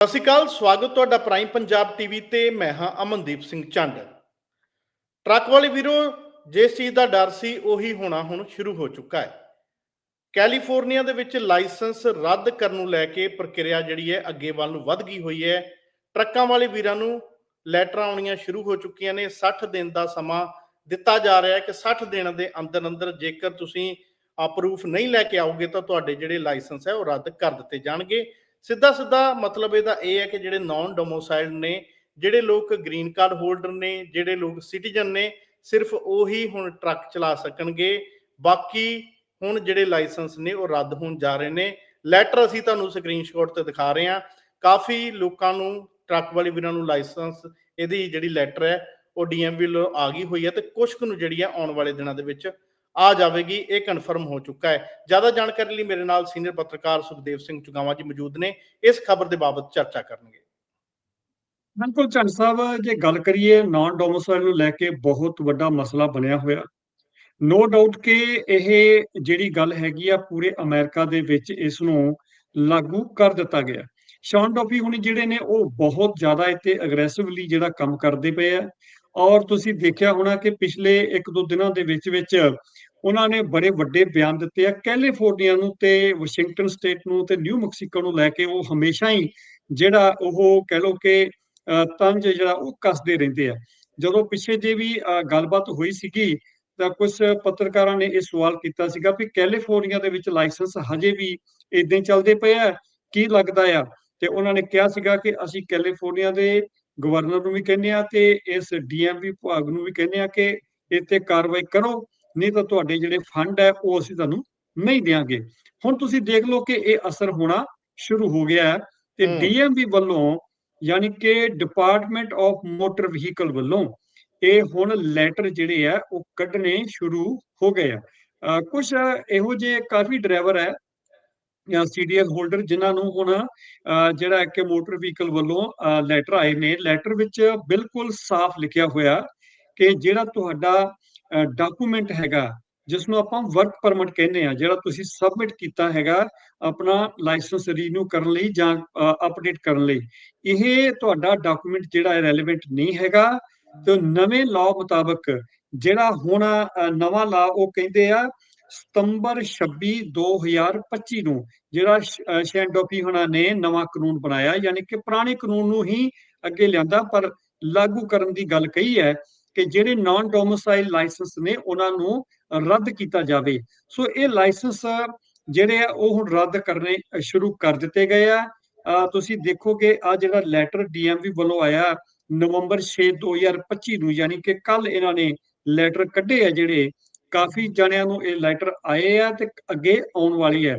ਸਤਿ ਸ਼੍ਰੀ ਅਕਾਲ, ਸਵਾਗਤ ਤੁਹਾਡਾ ਪ੍ਰਾਈਮ ਪੰਜਾਬ ਟੀਵੀ ਤੇ ਮੈਂ ਹਾਂ ਅਮਨਦੀਪ ਸਿੰਘ ਚੰਡ ਟਰੱਕ ਵਾਲੇ ਵੀਰੋ, ਜਿਸ ਚੀਜ਼ ਦਾ ਡਰ ਸੀ, ਉਹੀ ਹੋਣਾ ਹੁਣ ਸ਼ੁਰੂ ਹੋ ਚੁੱਕਾ ਹੈ। ਕੈਲੀਫੋਰਨੀਆ ਦੇ ਵਿੱਚ ਲਾਇਸੈਂਸ ਰੱਦ ਕਰਨ ਨੂੰ ਲੈ ਕੇ ਪ੍ਰਕਿਰਿਆ ਜਿਹੜੀ ਹੈ, ਅੱਗੇ ਵੱਲ ਨੂੰ ਵੱਧ ਗਈ ਹੋਈ ਹੈ। ਟਰੱਕਾਂ ਵਾਲੇ ਵੀਰਾਂ ਨੂੰ ਲੈਟਰਾਂ ਆਉਣੀਆਂ ਸ਼ੁਰੂ ਹੋ ਚੁੱਕੀਆਂ ਨੇ। 60 ਦਿਨ ਦਾ ਸਮਾਂ ਦਿੱਤਾ ਜਾ ਰਿਹਾ ਹੈ ਕਿ 60 ਦਿਨ ਦੇ ਅੰਦਰ ਅੰਦਰ ਜੇਕਰ ਤੁਸੀਂ ਅਪਰੂਫ ਨਹੀਂ ਲੈ ਕੇ ਆਓਗੇ, ਤਾਂ ਤੁਹਾਡੇ ਜਿਹੜੇ ਲਾਇਸੈਂਸ ਹੈ, ਉਹ ਰੱਦ ਕਰ ਦਿੱਤੇ ਜਾਣਗੇ। ਸਿੱਧਾ ਸਿੱਧਾ ਮਤਲਬ ਇਹਦਾ ਇਹ ਹੈ ਕਿ ਜਿਹੜੇ ਨਾਨ ਡੋਮੋਸਾਈਲਡ ਨੇ, ਜਿਹੜੇ ਲੋਕ ਗ੍ਰੀਨ ਕਾਰਡ ਹੋਲਡਰ ਨੇ, ਜਿਹੜੇ ਲੋਕ ਸਿਟੀਜ਼ਨ ਨੇ, ਸਿਰਫ ਉਹੀ ਹੁਣ ਟਰੱਕ ਚਲਾ ਸਕਣਗੇ। ਬਾਕੀ ਹੁਣ ਜਿਹੜੇ ਲਾਇਸੈਂਸ ਨੇ ਉਹ ਰੱਦ ਹੋਣ ਜਾ ਰਹੇ ਨੇ। ਲੈਟਰ ਅਸੀਂ ਤੁਹਾਨੂੰ ਸਕਰੀਨਸ਼ਾਟ ਤੇ ਦਿਖਾ ਰਹੇ ਹਾਂ। ਕਾਫੀ ਲੋਕਾਂ ਨੂੰ ਟਰੱਕ ਵਾਲੇ ਵੀਰਾਂ ਨੂੰ ਲਾਇਸੈਂਸ ਇਹਦੀ ਜਿਹੜੀ ਲੈਟਰ ਹੈ, ਉਹ ਡੀਐਮਵੀ ਵੱਲੋਂ ਆ ਗਈ ਹੋਈ ਹੈ ਤੇ ਕੁਝ ਕੁ ਨੂੰ ਜਿਹੜੀ ਹੈ ਆਉਣ ਵਾਲੇ ਦਿਨਾਂ ਦੇ ਵਿੱਚ ਆ ਜਾਵੇਗੀ, ਇਹ ਕਨਫਰਮ ਹੋ ਚੁੱਕਾ ਹੈ। ਜ਼ਿਆਦਾ ਜਾਣਕਾਰੀ ਲਈ ਮੇਰੇ ਨਾਲ ਸੀਨੀਅਰ ਪੱਤਰਕਾਰ ਸੁਖਦੇਵ ਸਿੰਘ ਚੁਗਾਵਾ ਜੀ ਮੌਜੂਦ ਨੇ। ਇਸ ਖਬਰ ਦੇ ਬਾਬਤ ਚਰਚਾ ਕਰਨਗੇ। ਬਿਲਕੁਲ ਚੰਦ ਸਾਹਿਬ, ਜੇ ਗੱਲ ਕਰੀਏ ਨਾਨ ਡੋਮਿਸਾਈਲ ਨੂੰ ਲੈ ਕੇ ਬਹੁਤ ਵੱਡਾ ਮਸਲਾ ਬਣਿਆ ਹੋਇਆ। ਨੋ ਡਾਊਟ ਕਿ ਇਹ ਜਿਹੜੀ ਗੱਲ ਹੈਗੀ ਆ, ਪੂਰੇ ਅਮਰੀਕਾ ਦੇ ਵਿੱਚ ਇਸ ਨੂੰ ਲਾਗੂ ਕਰ ਦਿੱਤਾ ਗਿਆ। ਸ਼ੌਨ ਡੋਫੀ ਹੁਣੀ ਜਿਹੜੇ ਨੇ, ਉਹ ਬਹੁਤ ਜ਼ਿਆਦਾ ਇੱਥੇ ਅਗਰੈਸਿਵਲੀ ਜਿਹੜਾ ਕੰਮ ਕਰਦੇ ਪਏ ਆ। ਔਰ ਤੁਸੀਂ ਦੇਖਿਆ ਹੋਣਾ ਕਿ ਪਿਛਲੇ ਇੱਕ ਦੋ ਦਿਨਾਂ ਦੇ ਵਿੱਚ ਵਿੱਚ ਉਹਨਾਂ ਨੇ ਬੜੇ ਵੱਡੇ ਬਿਆਨ ਦਿੱਤੇ ਆ। ਕੈਲੀਫੋਰਨੀਆ ਨੂੰ ਤੇ ਵਾਸ਼ਿੰਗਟਨ ਸਟੇਟ ਨੂੰ ਤੇ ਨਿਊ ਮੈਕਸੀਕੋ ਨੂੰ ਲੈ ਕੇ ਉਹ ਹਮੇਸ਼ਾ ਹੀ ਜਿਹੜਾ ਉਹ ਕਹਿ ਲੋ ਕਿ ਤੰਜ ਜਿਹੜਾ ਉਹ ਕੱਸਦੇ ਰਹਿੰਦੇ ਆ। ਜਦੋਂ ਪਿੱਛੇ ਜੇ ਵੀ ਗੱਲਬਾਤ ਹੋਈ ਸੀਗੀ ਤਾਂ ਕੁਝ ਪੱਤਰਕਾਰਾਂ ਨੇ ਇਹ ਸਵਾਲ ਕੀਤਾ ਸੀਗਾ ਕਿ ਕੈਲੀਫੋਰਨੀਆ ਦੇ ਵਿੱਚ ਲਾਇਸੈਂਸ ਹਜੇ ਵੀ ਇਦਾਂ ਹੀ ਚੱਲਦੇ ਪਏ ਆ, ਕੀ ਲੱਗਦਾ ਆ? ਤੇ ਉਹਨਾਂ ਨੇ ਕਿਹਾ ਸੀਗਾ ਕਿ ਅਸੀਂ ਕੈਲੀਫੋਰਨੀਆ ਦੇ ਗਵਰਨਰ ਨੂੰ ਵੀ ਕਹਿੰਦੇ ਆ ਤੇ ਇਸ ਡੀਐਮਵੀ ਵਿਭਾਗ ਨੂੰ ਵੀ ਕਹਿੰਦੇ ਆ ਕਿ ਇੱਥੇ ਕਾਰਵਾਈ ਕਰੋ ਨਹੀਂ ਤਾਂ ਤੁਹਾਡੇ ਜਿਹੜੇ ਫੰਡ ਹੈ ਉਹ ਅਸੀਂ ਤੁਹਾਨੂੰ ਨਹੀਂ ਦੇਵਾਂਗੇ ਹੁਣ ਤੁਸੀਂ ਦੇਖ ਲਓ ਕਿ ਇਹ ਅਸਰ ਹੋਣਾ ਸ਼ੁਰੂ ਹੋ ਗਿਆ ਹੈ ਤੇ ਡੀਐਮਵੀ ਵੱਲੋਂ ਯਾਨੀ ਕਿ ਡਿਪਾਰਟਮੈਂਟ ਆਫ ਮੋਟਰ ਵਹੀਕਲ ਵੱਲੋਂ ਇਹ ਹੁਣ ਲੈਟਰ ਜਿਹੜੇ ਆ ਉਹ ਕੱਢਣੇ ਸ਼ੁਰੂ ਹੋ ਗਏ ਆ। ਕੁਝ ਇਹੋ ਜਿਹੇ ਕਾਫੀ ਡਰਾਈਵਰ ਹੈ ਸੀਡੀਐਲ ਹੋਲਡਰ ਜਿਨ੍ਹਾਂ ਨੂੰ ਹੁਣ ਜਿਹੜਾ ਕਿ ਮੋਟਰ ਵਹੀਕਲ ਵੱਲੋਂ ਲੈਟਰ ਆਏ ਨੇ ਲੈਟਰ ਵਿੱਚ ਬਿਲਕੁਲ ਸਾਫ਼ ਲਿਖਿਆ ਹੋਇਆ ਕਿ ਜਿਹੜਾ ਤੁਹਾਡਾ ਡਾਕੂਮੈਂਟ ਹੈਗਾ ਜਿਸ ਨੂੰ ਆਪਾਂ ਵਰਕ ਪਰਮਿਟ ਕਹਿੰਦੇ ਆ ਜਿਹੜਾ ਤੁਸੀਂ ਸਬਮਿਟ ਕੀਤਾ ਹੈਗਾ ਆਪਣਾ ਲਾਇਸੈਂਸ ਰੀਨਿਊ ਕਰਨ ਲਈ ਜਾਂ ਅਪਡੇਟ ਕਰਨ ਲਈ, ਇਹ ਤੁਹਾਡਾ ਡਾਕੂਮੈਂਟ ਜਿਹੜਾ ਹੈ ਰੈਲੇਵੈਂਟ ਨਹੀਂ ਹੈਗਾ ਤੇ ਨਵੇਂ ਲਾਅ ਮੁਤਾਬਕ ਜਿਹੜਾ ਹੁਣ ਨਵਾਂ ਲਾਅ ਉਹ ਕਹਿੰਦੇ ਆ ਸਤੰਬਰ 26 2025 ਨੂੰ ਜਿਹੜਾ ਸ਼ੈਂਡੋਫੀ ਹੁਣਾਂ ਨੇ ਨਵਾਂ ਕਾਨੂੰਨ ਬਣਾਇਆ, ਯਾਨੀ ਕਿ ਪੁਰਾਣੇ ਕਾਨੂੰਨ ਨੂੰ ਹੀ ਅੱਗੇ ਲਿਆਂਦਾ, ਪਰ ਲਾਗੂ ਕਰਨ ਦੀ ਗੱਲ ਕਹੀ ਹੈ ਕਿ ਜਿਹੜੇ ਨਾਨ ਡੋਮਿਸਾਈਲ ਲਾਇਸੈਂਸ ਨੇ ਉਹਨਾਂ ਨੂੰ ਰੱਦ ਕੀਤਾ ਜਾਵੇ। ਸੋ ਇਹ ਲਾਇਸੈਂਸ ਜਿਹੜੇ ਆ, ਉਹ ਹੁਣ ਰੱਦ ਕਰਨੇ ਸ਼ੁਰੂ ਕਰ ਦਿੱਤੇ ਗਏ ਆ। ਤੁਸੀਂ ਦੇਖੋਗੇ ਆ ਜਿਹੜਾ ਲੈਟਰ ਡੀਐਮਵੀ ਵੱਲੋਂ ਆਇਆ ਨਵੰਬਰ 6 2025 ਨੂੰ, ਯਾਨੀ ਕਿ ਕੱਲ ਇਹਨਾਂ ਨੇ ਲੈਟਰ ਕੱਢੇ ਆ ਜਿਹੜੇ ਕਾਫੀ ਜਣਿਆਂ ਨੂੰ ਇਹ ਲੈਟਰ ਆਏ ਆ ਤੇ ਅੱਗੇ ਆਉਣ ਵਾਲੀ ਹੈ।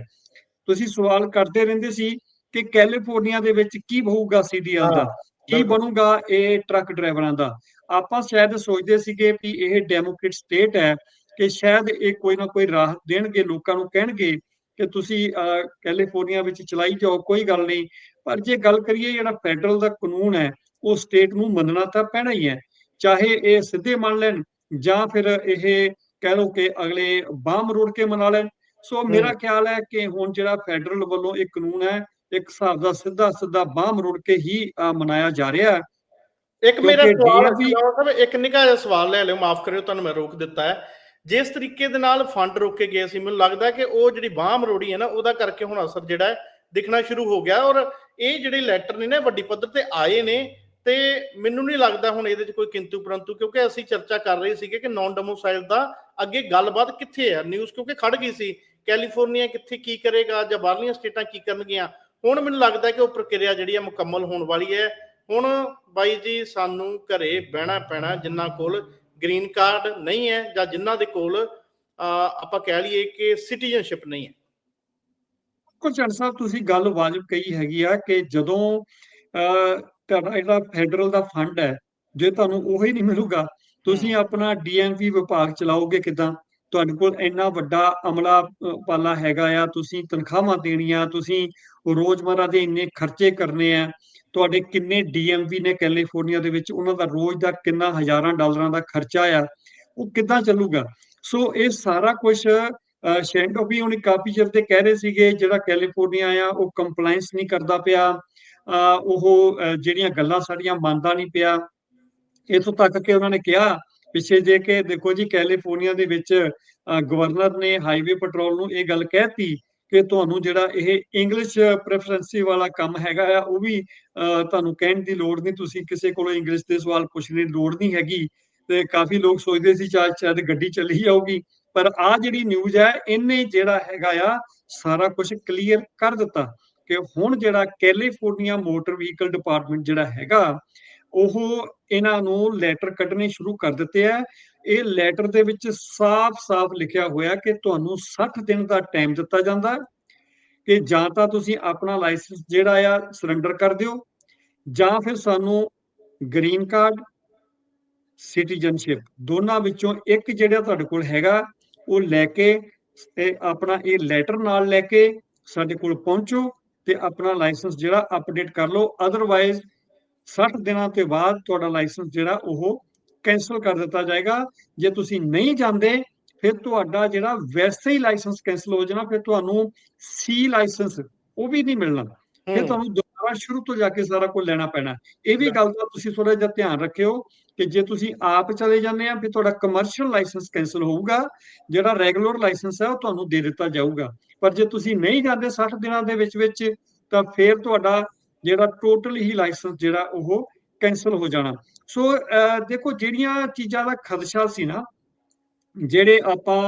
ਤੁਸੀਂ ਸਵਾਲ ਕਰਦੇ ਰਹਿੰਦੇ ਸੀ ਕਿ ਕੈਲੀਫੋਰਨੀਆ ਦੇ ਵਿੱਚ ਕੀ ਹੋਊਗਾ ਸੀਡੀਐਲ ਦਾ? ਕੀ ਬਣੂਗਾ ਇਹ ਟਰੱਕ ਡਰਾਈਵਰਾਂ ਦਾ? ਆਪਾਂ ਸ਼ਾਇਦ ਸੋਚਦੇ ਸੀਗੇ ਕਿ ਇਹ ਡੈਮੋਕ੍ਰੇਟ ਸਟੇਟ ਹੈ ਕਿ ਸ਼ਾਇਦ ਇਹ ਕੋਈ ਨਾ ਕੋਈ ਰਾਹਤ ਦੇਣਗੇ ਲੋਕਾਂ ਨੂੰ ਕਹਿਣਗੇ ਕਿ ਤੁਸੀਂ ਕੈਲੀਫੋਰਨੀਆ ਵਿੱਚ ਚਲਾਈ ਜਾਓ ਕੋਈ ਗੱਲ ਨਹੀਂ। ਪਰ ਜੇ ਗੱਲ ਕਰੀਏ ਜਿਹੜਾ ਫੈਡਰਲ ਦਾ ਕਾਨੂੰਨ ਹੈ ਉਹ ਸਟੇਟ ਨੂੰ ਮੰਨਣਾ ਤਾਂ ਪੈਣਾ ਹੀ ਹੈ। ਚਾਹੇ ਇਹ ਸਿੱਧੇ ਮੰਨ ਲੈਣ ਜਾਂ ਫਿਰ ਇਹ ਕਹਿ ਲਓ ਕਿ ਅਗਲੇ ਬਾਹ ਮਰੋੜ ਕੇ ਮਨਾ ਲੈਣ ਸੋ ਮੇਰਾ ਖਿਆਲ ਹੈ ਕਿ ਹੁਣ ਜਿਹੜਾ ਫੈਡਰਲ ਵੱਲੋਂ ਇਹ ਕਾਨੂੰਨ ਹੈ ਇੱਕ ਹਿਸਾਬ ਦਾ ਸਿੱਧਾ ਸਿੱਧਾ ਬਾਹ ਮਰੋੜ ਕੇ ਹੀ ਮਨਾਇਆ ਜਾ ਰਿਹਾ ਹੈ। ਇੱਕ ਮੇਰਾ ਸਵਾਲ ਹੈ ਇੱਕ ਨਿੱਕਾ ਜਿਹਾ ਸਵਾਲ ਲੈ ਲਿਓ ਮਾਫ ਕਰਿਓ ਤੁਹਾਨੂੰ ਮੈਂ ਰੋਕ ਦਿੱਤਾ ਹੈ। ਜਿਸ ਤਰੀਕੇ ਦੇ ਨਾਲ ਫੰਡ ਰੋਕੇ ਗਏ ਸੀ ਮੈਨੂੰ ਲੱਗਦਾ ਕਿ ਉਹ ਜਿਹੜੀ ਬਾਹ ਮਰੋੜੀ ਹੈ ਨਾ ਉਹਦਾ ਕਰਕੇ ਹੁਣ ਅਸਰ ਜਿਹੜਾ ਹੈ ਦਿਖਣਾ ਸ਼ੁਰੂ ਹੋ ਗਿਆ। ਔਰ ਇਹ ਜਿਹੜੇ ਲੈਟਰ ਨੇ ਨਾ ਵੱਡੀ ਪੱਧਰ ਤੇ ਆਏ ਨੇ। ਤੇ ਮੈਨੂੰ ਨਹੀਂ ਲੱਗਦਾ ਹੁਣ ਇਹਦੇ 'ਚ ਕੋਈ ਕਿੰਤੂ ਪਰੰਤੂ, ਕਿਉਂਕਿ ਅਸੀਂ ਚਰਚਾ ਕਰ ਰਹੇ ਸੀਗੇ ਕਿ ਨਾਨ ਡੋਮੋਸਾਈਲ ਦਾ ਅੱਗੇ ਗੱਲਬਾਤ ਕਿੱਥੇ ਹੈ ਨਿਊਜ਼ ਕਿਉਂਕਿ ਖੜ ਗਈ ਸੀ ਕੈਲੀਫੋਰਨੀਆ ਕਿੱਥੇ ਕੀ ਕਰੇਗਾ ਜਾਂ ਬਾਹਰਲੀਆਂ ਸਟੇਟਾਂ ਕੀ ਕਰਨਗੀਆਂ, ਹੁਣ ਮੈਨੂੰ ਲੱਗਦਾ ਕਿ ਉਹ ਪ੍ਰਕਿਰਿਆ ਜਿਹੜੀ ਹੈ ਮੁਕੰਮਲ ਹੋਣ ਵਾਲੀ ਹੈ। ਹੁਣ ਬਾਈ ਜੀ ਸਾਨੂੰ ਘਰੇ ਬਹਿਣਾ ਪੈਣਾ ਜਿਨ੍ਹਾਂ ਕੋਲ ਗ੍ਰੀਨ ਕਾਰਡ ਨਹੀਂ ਹੈ ਜਾਂ ਜਿਨ੍ਹਾਂ ਦੇ ਕੋਲ ਆਪਾਂ ਕਹਿ ਲਈਏ ਕਿ ਸਿਟੀਜ਼ਨਸ਼ਿਪ ਨਹੀਂ ਹੈ। ਕੁਲਚੰਦ ਸਾਹਿਬ, ਤੁਸੀਂ ਗੱਲ ਵਾਜਬ ਕਹੀ ਹੈਗੀ ਆ ਕਿ ਜਦੋਂ ਤੁਹਾਡਾ ਜਿਹੜਾ ਫੈਡਰਲ ਦਾ ਫੰਡ ਹੈ ਜੇ ਤੁਹਾਨੂੰ ਉਹ ਹੀ ਨਹੀਂ ਮਿਲੂਗਾ ਤੁਸੀਂ ਆਪਣਾ ਡੀਐਮਵੀ ਵਿਭਾਗ ਚਲਾਓਗੇ ਕਿਦਾਂ? ਤੁਹਾਡੇ ਕੋਲ ਇੰਨਾ ਵੱਡਾ ਅਮਲਾ ਪਾਲਾ ਹੈਗਾ ਆ ਤੁਸੀਂ ਤਨਖਾਹਾਂ ਦੇਣੀਆਂ ਤੁਸੀਂ ਰੋਜ਼ਮਰਾ ਦੇ ਇੰਨੇ ਖਰਚੇ ਕਰਨੇ ਆ ਤੁਹਾਡੇ ਕਿੰਨੇ ਡੀਐਮਵੀ ਨੇ ਕੈਲੀਫੋਰਨੀਆ ਦੇ ਵਿੱਚ ਉਹਨਾਂ ਦਾ ਰੋਜ਼ ਦਾ ਕਿੰਨਾ ਹਜ਼ਾਰਾਂ ਡਾਲਰਾਂ ਦਾ ਖਰਚਾ ਆ ਉਹ ਕਿੱਦਾਂ ਚੱਲੂਗਾ? ਸੋ ਇਹ ਸਾਰਾ ਕੁਝ ਸ਼ੈਂਡੋ ਵੀ ਹੁਣ ਕਾਫੀ ਚਿਰ ਤੇ ਕਹਿ ਰਹੇ ਸੀਗੇ ਜਿਹੜਾ ਕੈਲੀਫੋਰਨੀਆ ਆ ਉਹ ਕੰਪਲਾਈਂਸ ਨਹੀਂ ਕਰਦਾ ਪਿਆ। ਉਹ ਜਿਹੜੀਆਂ ਗੱਲਾਂ ਸਾਡੀਆਂ ਮੰਨਦਾ ਨਹੀਂ ਪਿਆ। ਇੱਥੋਂ ਤੱਕ ਕਿ ਉਹਨਾਂ ਨੇ ਕਿਹਾ ਪਿੱਛੇ ਜੇ ਕਿ ਦੇਖੋ ਜੀ ਕੈਲੀਫੋਰਨੀਆ ਦੇ ਵਿੱਚ ਗਵਰਨਰ ਨੇ ਹਾਈਵੇ ਪੈਟਰੋਲ ਨੂੰ ਇਹ ਗੱਲ ਕਹਿਤੀ ਕਿ ਤੁਹਾਨੂੰ ਜਿਹੜਾ ਇਹ ਇੰਗਲਿਸ਼ ਪ੍ਰੈਫਰੈਂਸੀ ਵਾਲਾ ਕੰਮ ਹੈਗਾ ਆ ਉਹ ਵੀ ਅ, ਤੁਹਾਨੂੰ ਕਹਿਣ ਦੀ ਲੋੜ ਨਹੀਂ। ਤੁਸੀਂ ਕਿਸੇ ਕੋਲੋਂ ਇੰਗਲਿਸ਼ ਦੇ ਸਵਾਲ ਪੁੱਛਣ ਦੀ ਲੋੜ ਨਹੀਂ ਹੈਗੀ। ਤੇ ਕਾਫੀ ਲੋਕ ਸੋਚਦੇ ਸੀ ਸ਼ਾਇਦ ਸ਼ਾਇਦ ਗੱਡੀ ਚੱਲੀ ਜਾਊਗੀ। ਪਰ ਆ ਜਿਹੜੀ ਨਿਊਜ਼ ਹੈ, ਇਹਨੇ ਜਿਹੜਾ ਹੈਗਾ ਆ, ਸਾਰਾ ਕੁਝ ਕਲੀਅਰ ਕਰ ਦਿੱਤਾ ਕਿ ਹੁਣ ਜਿਹੜਾ ਕੈਲੀਫੋਰਨੀਆ ਮੋਟਰ ਵਹੀਕਲ ਡਿਪਾਰਟਮੈਂਟ ਜਿਹੜਾ ਹੈਗਾ, ਉਹ ਇਹਨਾਂ ਨੂੰ ਲੈਟਰ ਕੱਢਣੇ ਸ਼ੁਰੂ ਕਰ ਦਿੱਤੇ ਆ। ਇਹ ਲੈਟਰ ਦੇ ਵਿੱਚ ਸਾਫ਼-ਸਾਫ਼ ਲਿਖਿਆ ਹੋਇਆ ਕਿ ਤੁਹਾਨੂੰ 60 ਦਿਨ ਦਾ ਟਾਈਮ ਦਿੱਤਾ ਜਾਂਦਾ, ਕਿ ਜਾਂ ਤਾਂ ਤੁਸੀਂ ਆਪਣਾ ਲਾਇਸੈਂਸ ਜਿਹੜਾ ਆ ਸਰੈਂਡਰ ਕਰ ਦਿਓ, ਜਾਂ ਫਿਰ ਸਾਨੂੰ ਗ੍ਰੀਨ ਕਾਰਡ ਸਿਟੀਜ਼ਨਸ਼ਿਪ ਦੋਨਾਂ ਵਿੱਚੋਂ ਇੱਕ ਜਿਹੜਾ ਤੁਹਾਡੇ ਕੋਲ ਹੈਗਾ ਉਹ ਲੈ ਕੇ ਤੇ ਆਪਣਾ ਇਹ ਲੈਟਰ ਨਾਲ ਲੈ ਕੇ ਸਾਡੇ ਕੋਲ ਪਹੁੰਚੋ ਤੇ ਆਪਣਾ ਲਾਇਸੈਂਸ ਜਿਹੜਾ ਅਪਡੇਟ ਕਰ ਲਓ। ਅਦਰਵਾਈਜ਼ 60 ਦਿਨਾਂ ਤੋਂ ਬਾਅਦ ਤੁਹਾਡਾ ਲਾਇਸੈਂਸ ਜਿਹੜਾ ਉਹ ਕੈਨਸਲ ਕਰ ਦਿੱਤਾ ਜਾਏਗਾ। ਜੇ ਤੁਸੀਂ ਨਹੀਂ ਜਾਂਦੇ ਫਿਰ ਤੁਹਾਡਾ ਜਿਹੜਾ ਵੈਸੇ ਹੀ ਲਾਇਸੈਂਸ ਕੈਨਸਲ ਹੋ ਜਾਣਾ ਫਿਰ ਤੁਹਾਨੂੰ ਸੀ ਲਾਇਸੈਂਸ ਉਹ ਵੀ ਨਹੀਂ ਮਿਲਣਾ। ਫਿਰ ਤੁਹਾਨੂੰ ਦੁਬਾਰਾ ਸ਼ੁਰੂ ਤੋਂ ਜਾ ਕੇ ਸਾਰਾ ਕੁਝ ਲੈਣਾ ਪੈਣਾ। ਇਹ ਵੀ ਗੱਲ ਦਾ ਤੁਸੀਂ ਥੋੜਾ ਜਿਹਾ ਧਿਆਨ ਰੱਖਿਓ ਕਿ ਜੇ ਤੁਸੀਂ ਆਪ ਚਲੇ ਜਾਂਦੇ ਆ ਫਿਰ ਤੁਹਾਡਾ ਕਮਰਸ਼ੀਅਲ ਲਾਇਸੈਂਸ ਕੈਨਸਲ ਹੋਊਗਾ। ਜਿਹੜਾ ਰੈਗੂਲਰ ਲਾਇਸੈਂਸ ਹੈ ਉਹ ਤੁਹਾਨੂੰ ਦੇ ਦਿੱਤਾ ਜਾਊਗਾ। ਪਰ ਜੇ ਤੁਸੀਂ ਨਹੀਂ ਜਾਂਦੇ 60 ਦਿਨਾਂ ਦੇ ਵਿੱਚ ਵਿੱਚ ਤਾਂ ਫਿਰ ਤੁਹਾਡਾ ਜਿਹੜਾ ਟੋਟਲ ਹੀ ਲਾਇਸੈਂਸ ਜਿਹੜਾ ਉਹ ਕੈਨਸਲ ਹੋ ਜਾਣਾ। ਸੋ ਦੇਖੋ ਜਿਹੜੀਆਂ ਚੀਜ਼ਾਂ ਦਾ ਖਦਸ਼ਾ ਸੀ ਨਾ ਜਿਹੜੇ ਆਪਾਂ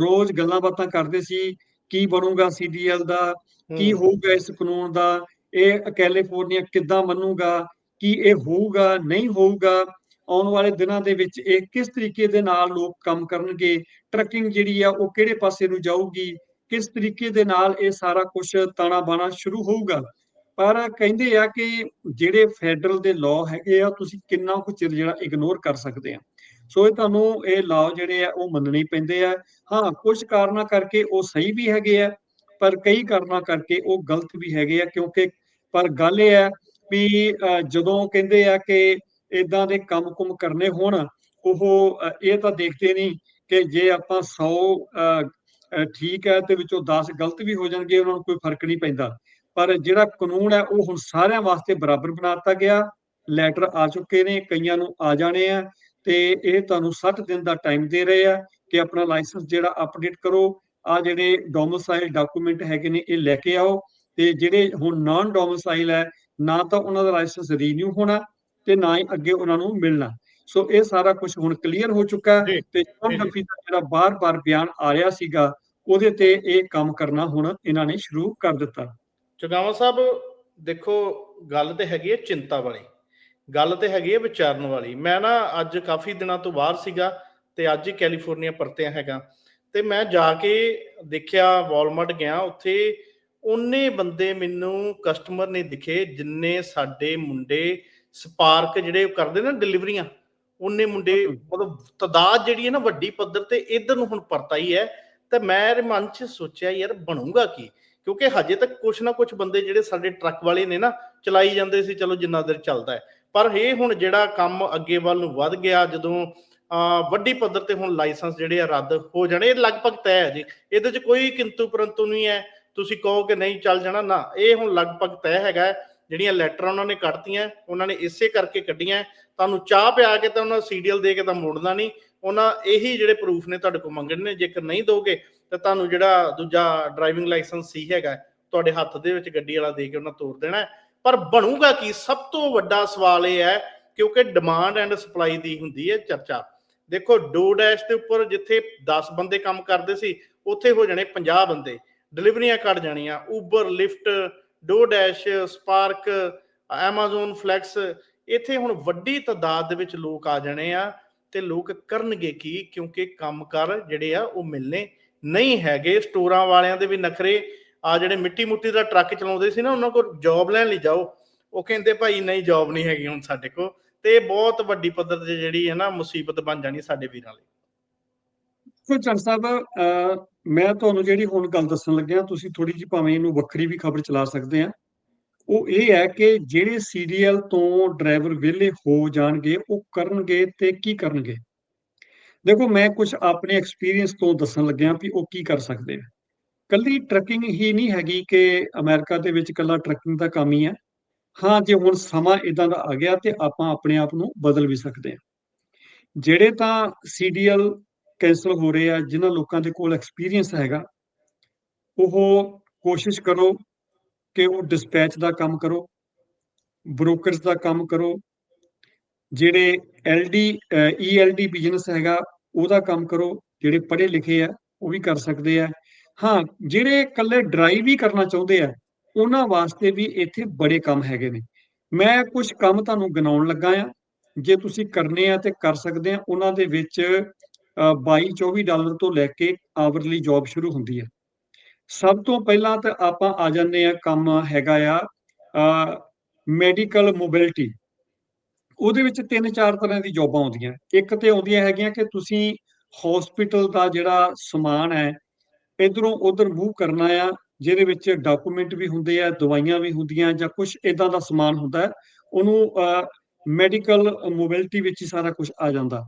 ਰੋਜ਼ ਗੱਲਾਂ ਬਾਤਾਂ ਕਰਦੇ ਸੀ ਕੀ ਬਣੂਗਾ ਸੀਡੀਐਲ ਦਾ ਕੀ ਹੋਊਗਾ ਇਸ ਕਾਨੂੰਨ ਦਾ ਇਹ ਕੈਲੀਫੋਰਨੀਆ ਕਿੱਦਾਂ ਮੰਨੂਗਾ, ਕੀ ਇਹ ਹੋਊਗਾ, ਨਹੀਂ ਹੋਊਗਾ, ਆਉਣ ਵਾਲੇ ਦਿਨਾਂ ਦੇ ਵਿੱਚ ਇਹ ਕਿਸ ਤਰੀਕੇ ਦੇ ਨਾਲ ਲੋਕ ਕੰਮ ਕਰਨਗੇ, ਟਰੱਕਿੰਗ ਜਿਹੜੀ ਆ ਉਹ ਕਿਹੜੇ ਪਾਸੇ ਨੂੰ ਜਾਊਗੀ, ਕਿਸ ਤਰੀਕੇ ਦੇ ਨਾਲ ਇਹ ਸਾਰਾ ਕੁਝ ਤਾਣਾ ਬਾਣਾ ਸ਼ੁਰੂ ਹੋਊਗਾ। ਪਰ ਕਹਿੰਦੇ ਆ ਕਿ ਜਿਹੜੇ ਫੈਡਰਲ ਦੇ ਲਾਅ ਹੈਗੇ ਆ, ਤੁਸੀਂ ਕਿੰਨਾ ਕੁ ਚਿਰ ਜਿਹੜਾ ਇਗਨੋਰ ਕਰ ਸਕਦੇ ਆ। ਸੋ ਇਹ ਤੁਹਾਨੂੰ ਇਹ ਲਾਅ ਜਿਹੜੇ ਆ ਉਹ ਮੰਨਣੇ ਪੈਂਦੇ ਆ। ਹਾਂ ਕੁਝ ਕਾਰਨਾਂ ਕਰਕੇ ਉਹ ਸਹੀ ਵੀ ਹੈਗੇ ਆ, ਪਰ ਕਈ ਕਾਰਨਾਂ ਕਰਕੇ ਉਹ ਗਲਤ ਵੀ ਹੈਗੇ ਆ, ਕਿਉਂਕਿ ਪਰ ਗੱਲ ਇਹ ਹੈ ਵੀ ਜਦੋਂ ਕਹਿੰਦੇ ਆ ਕਿ ਇਦਾਂ ਦੇ ਕੰਮ-ਕੁਮ ਕਰਨੇ ਹੋਣ ਉਹ ਇਹ ਤਾਂ ਦੇਖਦੇ ਨਹੀਂ ਕਿ ਜੇ ਆਪਾਂ 100 ਅ, ਠੀਕ ਹੈ ਤੇ ਵਿੱਚੋਂ 10 ਗਲਤ ਵੀ ਹੋ ਜਾਣਗੇ ਉਹਨਾਂ ਨੂੰ ਕੋਈ ਫ਼ਰਕ ਨਹੀਂ ਪੈਂਦਾ। ਪਰ ਜਿਹੜਾ ਕਾਨੂੰਨ ਹੈ ਉਹ ਹੁਣ ਸਾਰਿਆਂ ਵਾਸਤੇ ਬਰਾਬਰ ਬਣਾ ਦਿੱਤਾ ਗਿਆ। ਲੈਟਰ ਆ ਚੁੱਕੇ ਨੇ ਕਈਆਂ ਨੂੰ ਆ ਜਾਣੇ ਆ ਤੇ ਇਹ ਤੁਹਾਨੂੰ 60 ਦਿਨ ਦਾ ਟਾਈਮ ਦੇ ਰਹੇ ਆ ਕਿ ਆਪਣਾ ਲਾਇਸੈਂਸ ਜਿਹੜਾ ਅਪਡੇਟ ਕਰੋ। ਆ ਜਿਹੜੇ ਡੋਮਿਸਾਈਲ ਡਾਕੂਮੈਂਟ ਹੈਗੇ ਨੇ ਇਹ ਲੈ ਕੇ ਆਓ। ਤੇ ਜਿਹੜੇ ਹੁਣ ਨਾਨ ਡੋਮਿਸਾਈਲ ਹੈ ਨਾ ਤਾਂ ਉਹਨਾਂ ਦਾ ਲਾਇਸੈਂਸ ਰੀਨਿਊ ਹੋਣਾ ਤੇ ਨਾ ਹੀ ਅੱਗੇ ਉਹਨਾਂ ਨੂੰ ਮਿਲਣਾ। ਸੋ ਇਹ ਸਾਰਾ ਕੁਝ ਹੁਣ ਕਲੀਅਰ ਹੋ ਚੁੱਕਾ ਤੇ ਜੌਨ। ਡਫੀ ਦਾ ਜਿਹੜਾ ਬਾਰ-ਬਾਰ ਬਿਆਨ ਆ ਰਿਹਾ ਸੀਗਾ ਉਹਦੇ ਤੇ ਇਹ ਕੰਮ ਕਰਨਾ ਹੁਣ ਇਹਨਾਂ ਨੇ ਸ਼ੁਰੂ ਕਰ ਦਿੱਤਾ। ਚੁਗਾਵਾ ਸਾਹਿਬ ਦੇਖੋ ਗੱਲ ਤੇ ਹੈਗੀ ਹੈ ਚਿੰਤਾ ਵਾਲੀ। ਗੱਲ ਤੇ ਹੈਗੀ ਹੈ ਵਿਚਾਰਨ ਵਾਲੀ। ਮੈਂ ਨਾ ਅੱਜ ਕਾਫੀ ਦਿਨਾਂ ਤੋਂ ਬਾਹਰ ਸੀਗਾ ਤੇ ਅੱਜ ਹੀ ਕੈਲੀਫੋਰਨੀਆ ਪਰਤਿਆ ਹੈਗਾ। ਤੇ ਮੈਂ ਜਾ ਕੇ ਦੇਖਿਆ ਵਾਲਮਾਰਟ ਗਿਆ ਉੱਥੇ ਉਹਨੇ ਬੰਦੇ ਮੈਨੂੰ ਕਸਟਮਰ ਨੇ ਦਿਖੇ ਜਿੰਨੇ ਸਾਡੇ ਮੁੰਡੇ ਸਪਾਰਕ ਜਿਹੜੇ ਕਰਦੇ ਨਾ ਡਿਲੀਵਰੀਆਂ ਉਹਨੇ ਮੁੰਡੇ। ਮਤਲਬ ਤਦਾਦ ਜਿਹੜੀ ਹੈ ਨਾ ਵੱਡੀ ਪੱਧਰ ਤੇ ਇਧਰ ਨੂੰ ਹੁਣ ਪਰਤਾ ਹੀ ਹੈ ਤੇ ਮੇਰੇ ਮਨ 'ਚ ਸੋਚਿਆ ਯਾਰ ਬਣੂਗਾ ਕੀ? ਕਿਉਂਕਿ ਹਜੇ ਤੱਕ ਕੁਛ ਨਾ ਕੁਛ ਬੰਦੇ ਜਿਹੜੇ ਸਾਡੇ ਟਰੱਕ ਵਾਲੇ ਨੇ ਨਾ ਚਲਾਈ ਜਾਂਦੇ ਸੀ ਚਲੋ ਜਿੰਨਾ ਦੇਰ ਚੱਲਦਾ ਹੈ। ਪਰ ਇਹ ਹੁਣ ਜਿਹੜਾ ਕੰਮ ਅੱਗੇ ਵੱਲ ਨੂੰ ਵੱਧ ਗਿਆ ਜਦੋਂ ਵੱਡੀ ਪੱਧਰ ਤੇ ਹੁਣ ਲਾਇਸੈਂਸ ਜਿਹੜੇ ਆ ਰੱਦ ਹੋ ਜਾਣੇ ਇਹ ਲਗਭਗ ਤੈਅ ਹੈ ਜੀ। ਇਹਦੇ 'ਚ ਕੋਈ ਕਿੰਤੂ ਪਰੰਤੂ ਨਹੀਂ ਹੈ। ਤੁਸੀਂ ਕਹੋ ਕਿ ਨਹੀਂ, ਚੱਲ ਜਾਣਾ, ਨਾ। ਇਹ ਹੁਣ ਲਗਭਗ ਤੈਅ ਹੈਗਾ ਜਿਹੜੀਆਂ ਲੈਟਰਾਂ ਉਹਨਾਂ ਨੇ ਕੱਢਤੀਆਂ, ਉਹਨਾਂ ਨੇ ਇਸੇ ਕਰਕੇ ਕੱਢੀਆਂ ਤੁਹਾਨੂੰ ਚਾਹ ਪਿਆ ਕੇ ਤਾਂ ਉਹਨਾਂ ਸੀਡੀਐਲ ਦੇ ਕੇ ਤਾਂ ਮੋੜਨਾ ਨਹੀਂ। ਉਹਨਾਂ ਇਹੀ ਜਿਹੜੇ ਪ੍ਰੂਫ ਨੇ ਤੁਹਾਡੇ ਕੋਲ ਮੰਗਣੇ ਨੇ। ਜੇਕਰ ਨਹੀਂ ਦੋਗੇ, ਤਾਂ ਤੁਹਾਨੂੰ ਜਿਹੜਾ ਦੂਜਾ ਡਰਾਈਵਿੰਗ ਲਾਇਸੈਂਸ ਸੀ ਹੈਗਾ ਤੁਹਾਡੇ ਹੱਥ ਦੇ ਵਿੱਚ ਗੱਡੀ ਵਾਲਾ ਦੇ ਕੇ ਉਹਨਾਂ ਤੋਰ ਦੇਣਾ ਪਰ ਬਣੂਗਾ ਕੀ? ਸਭ ਤੋਂ ਵੱਡਾ ਸਵਾਲ ਇਹ ਹੈ, ਕਿਉਂਕਿ ਡਿਮਾਂਡ ਐਂਡ ਸਪਲਾਈ ਦੀ ਹੁੰਦੀ ਹੈ ਚਰਚਾ। ਦੇਖੋ ਡੋ ਡੈਸ਼ ਦੇ ਉੱਪਰ ਜਿੱਥੇ 10 ਬੰਦੇ ਕੰਮ ਕਰਦੇ ਸੀ, ਉੱਥੇ ਹੋ ਜਾਣੇ 50 ਬੰਦੇ। ਡਿਲੀਵਰੀਆਂ ਕੱਢ ਜਾਣੀਆਂ। Uber Lyft DoorDash Spark Amazon ਇੱਥੇ ਹੁਣ ਵੱਡੀ ਤਾਦਾਦ ਦੇ ਵਿੱਚ ਲੋਕ ਆ ਜਾਣੇ ਆ ਤੇ ਲੋਕ ਕਰਨਗੇ ਕੀ? ਕਿਉਂਕਿ ਕੰਮਕਾਰ ਜਿਹੜੇ ਆ ਉਹ ਮਿਲਨੇ ਨਹੀਂ ਹੈਗੇ। ਸਟੋਰਾਂ ਵਾਲਿਆਂ ਦੇ ਵੀ ਨਖਰੇ। ਆ ਜਿਹੜੇ ਮਿੱਟੀ ਮੁੱਟੀ ਦਾ ਟਰੱਕ ਚਲਾਉਂਦੇ ਸੀ ਨਾ, ਉਹਨਾਂ ਕੋਲ ਜੌਬ ਲੈਣ ਲਈ ਜਾਓ। ਉਹ ਕਹਿੰਦੇ, ਭਾਈ, ਨਹੀਂ ਜੌਬ ਨਹੀਂ ਹੈਗੀ ਹੁਣ ਸਾਡੇ ਕੋਲ। ਤੇ ਬਹੁਤ ਵੱਡੀ ਪੱਧਰ ਤੇ ਜਿਹੜੀ ਹੈ ਨਾ ਮੁਸੀਬਤ ਬਣ ਜਾਣੀ ਸਾਡੇ ਵੀਰਾਂ ਲਈ। ਸੋ ਚੰਦ ਸਾਹਿਬ ਮੈਂ ਤੁਹਾਨੂੰ ਜਿਹੜੀ ਹੁਣ ਗੱਲ ਦੱਸਣ ਲੱਗਿਆ, ਤੁਸੀਂ ਥੋੜੀ ਜਿਹੀ ਭਾਵੇਂ ਇਹਨੂੰ ਵੱਖਰੀ ਵੀ ਖਬਰ ਚਲਾ ਸਕਦੇ ਆ। ਉਹ ਇਹ ਹੈ ਕਿ ਜਿਹੜੇ ਸੀਰੀਅਲ ਤੋਂ ਡਰਾਈਵਰ ਵਿਹਲੇ ਹੋ ਜਾਣਗੇ, ਉਹ ਕਰਨਗੇ ਤੇ ਕੀ ਕਰਨਗੇ? ਦੇਖੋ, ਮੈਂ ਕੁਝ ਆਪਣੇ ਐਕਸਪੀਰੀਅੰਸ ਤੋਂ ਦੱਸਣ ਲੱਗਿਆ ਵੀ ਉਹ ਕੀ ਕਰ ਸਕਦੇ ਆ। ਕੱਲੀ ਟਰੱਕਿੰਗ ਹੀ ਨਹੀਂ ਹੈਗੀ ਕਿ ਅਮਰੀਕਾ ਦੇ ਵਿੱਚ ਕੱਲਾ ਟਰੱਕਿੰਗ ਦਾ ਕੰਮ ਹੀ ਹੈ ਹਾਂ, ਜੇ ਹੁਣ ਸਮਾਂ ਇਦਾਂ ਦਾ ਆ ਗਿਆ ਤੇ ਆਪਾਂ ਆਪਣੇ ਆਪ ਨੂੰ ਬਦਲ ਵੀ ਸਕਦੇ ਹਾਂ ਜਿਹੜੇ ਤਾਂ ਸੀਡੀਐਲ ਕੈਂਸਲ ਹੋ ਰਹੇ ਆ, ਜਿਨ੍ਹਾਂ ਲੋਕਾਂ ਦੇ ਕੋਲ ਐਕਸਪੀਰੀਅੰਸ ਹੈਗਾ, ਉਹ ਕੋਸ਼ਿਸ਼ ਕਰੋ ਕਿ ਉਹ ਡਿਸਪੈਚ ਦਾ ਕੰਮ ਕਰੋ ਬ੍ਰੋਕਰਸ ਦਾ ਕੰਮ ਕਰੋ, ਜਿਹੜੇ ਐਲਡੀ ਈਐਲਡੀ ਬਿਜ਼ਨਸ ਹੈਗਾ, ਉਹਦਾ ਕੰਮ ਕਰੋ, ਜਿਹੜੇ ਪੜ੍ਹੇ ਲਿਖੇ ਆ, ਉਹ ਵੀ ਕਰ ਸਕਦੇ ਆ। ਹਾਂ, ਜਿਹੜੇ ਇਕੱਲੇ ਡਰਾਈਵ ਹੀ ਕਰਨਾ ਚਾਹੁੰਦੇ ਆ, ਉਹਨਾਂ ਵਾਸਤੇ ਵੀ ਇੱਥੇ ਬੜੇ ਕੰਮ ਹੈਗੇ ਨੇ। ਮੈਂ ਕੁਝ ਕੰਮ ਤੁਹਾਨੂੰ ਗਿਣਾਉਣ ਲੱਗਾ ਆ, ਜੇ ਤੁਸੀਂ ਕਰਨੇ ਆ ਤੇ ਕਰ ਸਕਦੇ ਆ, ਉਹਨਾਂ ਦੇ ਵਿੱਚ 22 24 ਡਾਲਰ ਤੋਂ ਲੈ ਕੇ ਆਵਰਲੀ ਜੌਬ ਸ਼ੁਰੂ ਹੁੰਦੀ ਹੈ। ਸਭ ਤੋਂ ਪਹਿਲਾਂ ਤਾਂ ਆਪਾਂ ਆ ਜਾਂਦੇ ਆ ਕੰਮ ਹੈਗਾ ਆ ਮੈਡੀਕਲ ਮੋਬਿਲਿਟੀ ਉਹਦੇ ਵਿੱਚ ਤਿੰਨ ਚਾਰ ਤਰ੍ਹਾਂ ਦੀ ਜੌਬਾਂ ਆਉਂਦੀਆਂ। ਇੱਕ ਤੇ ਆਉਂਦੀਆਂ ਹੈਗੀਆਂ ਕਿ ਤੁਸੀਂ ਹਸਪੀਟਲ ਦਾ ਜਿਹੜਾ ਸਮਾਨ ਹੈ, ਇਧਰੋਂ ਉਧਰ ਮੂਵ ਕਰਨਾ ਆ, ਜਿਹਦੇ ਵਿੱਚ ਡਾਕੂਮੈਂਟ ਵੀ ਹੁੰਦੇ ਆ, ਦਵਾਈਆਂ ਵੀ ਹੁੰਦੀਆਂ ਜਾਂ ਕੁਝ ਇਦਾਂ ਦਾ ਸਮਾਨ ਹੁੰਦਾ ਹੈ ਉਹਨੂੰ ਮੈਡੀਕਲ ਮੋਬਿਲਿਟੀ ਵਿੱਚ ਹੀ ਸਾਰਾ ਕੁਝ ਆ ਜਾਂਦਾ।